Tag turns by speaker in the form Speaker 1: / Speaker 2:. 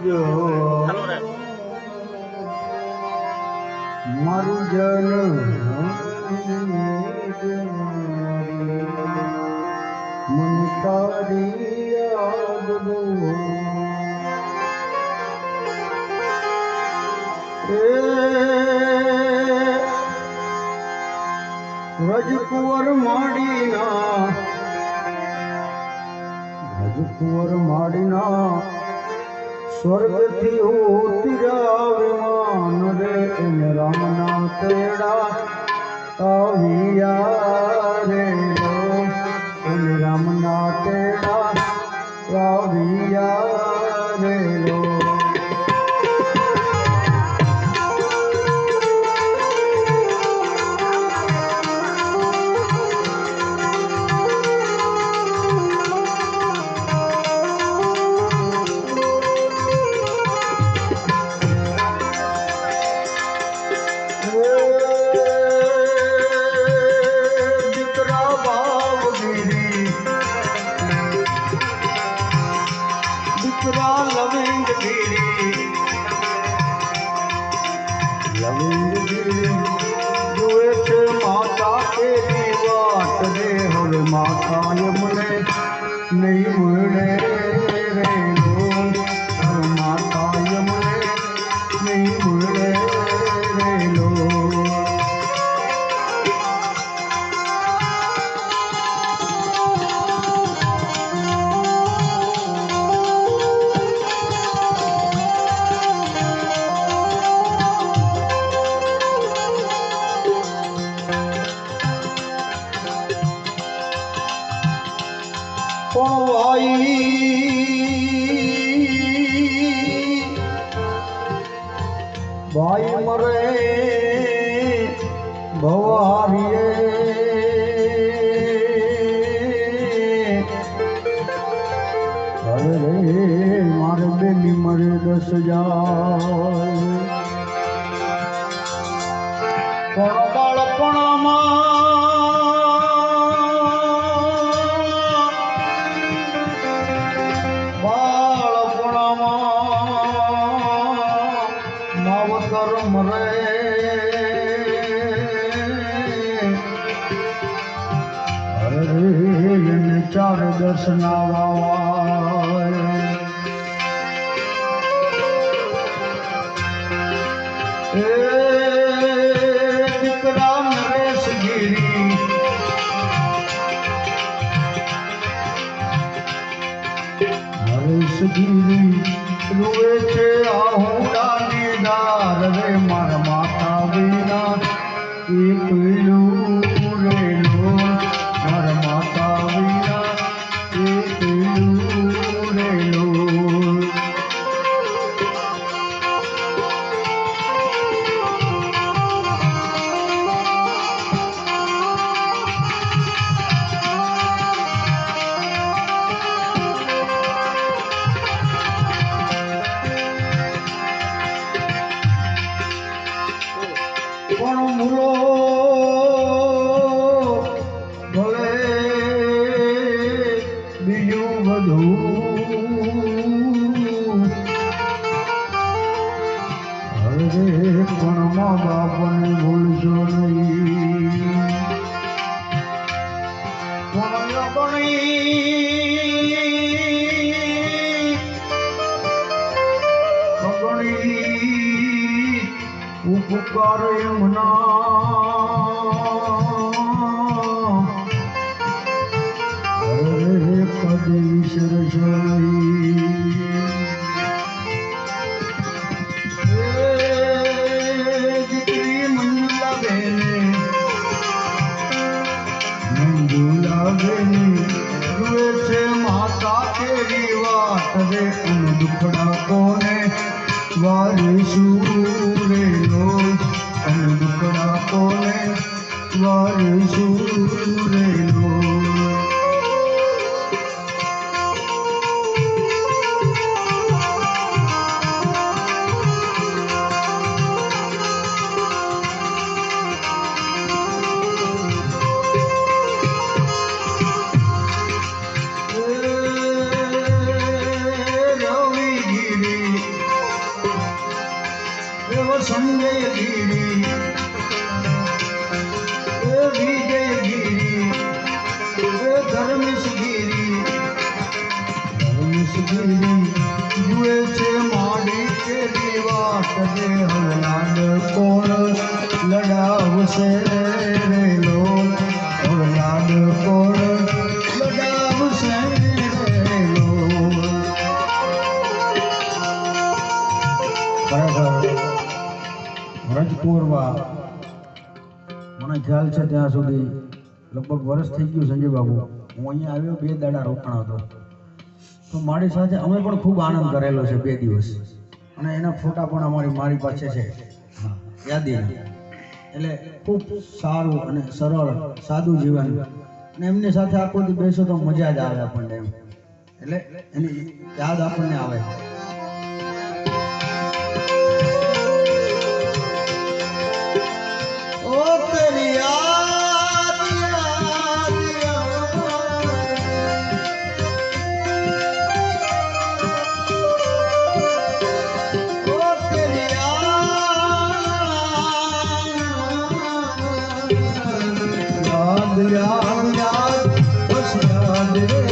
Speaker 1: રાખ
Speaker 2: મારું જન મન તારી યાદ. રજકુંવર માડીના રજકુંવર માડીના સ્વર્ગથી ઉતર્યા વિમાન રે એને રામના તેડા આવ્યા દીકરા લવિંગગીરી લવિંગગીરી જુએ છે માતા માતા પણ ભાઈ ભાઈ મરે ભવારીએ અરે મારે બેની મરે દસ જાય પણ બાળપણમાં બાળપણમાં રે. એને ચાર દર્શના વાવાય એ દીકરા નરેશ ગીરી નરેશ ગીરી રૂએ છે આહુડા દીદાર રે મારા માતા વિના. એક લું પણ મા બાપને ભૂલશો નહીં. પણ અગણી અગણી ઉપકાર એમના. કદી વિસરશો કેરી વાત રે દુખડા કોને? વારીશું રે લો ઉન દુખડા કોને? વારીશું રે લો.
Speaker 3: જુએ
Speaker 2: મને ખ્યાલ છે ત્યાં સુધી લગભગ વર્ષ થઈ ગયું સંજય બાબુ હું અહીંયા આવ્યો, બે દાડા રોકાણો હતો. તો મારી સાથે અમે પણ ખૂબ આનંદ કરેલો છે બે દિવસ. અને એના ફોટા પણ અમારી મારી પાસે છે. હા, યાદીના એટલે ખૂબ સારું અને સરળ સાદું જીવન. અને એમની સાથે આખો દી બેસો તો મજા જ આવે આપણને એમ. એટલે એની યાદ આપણને આવે.
Speaker 3: याद याद बस याद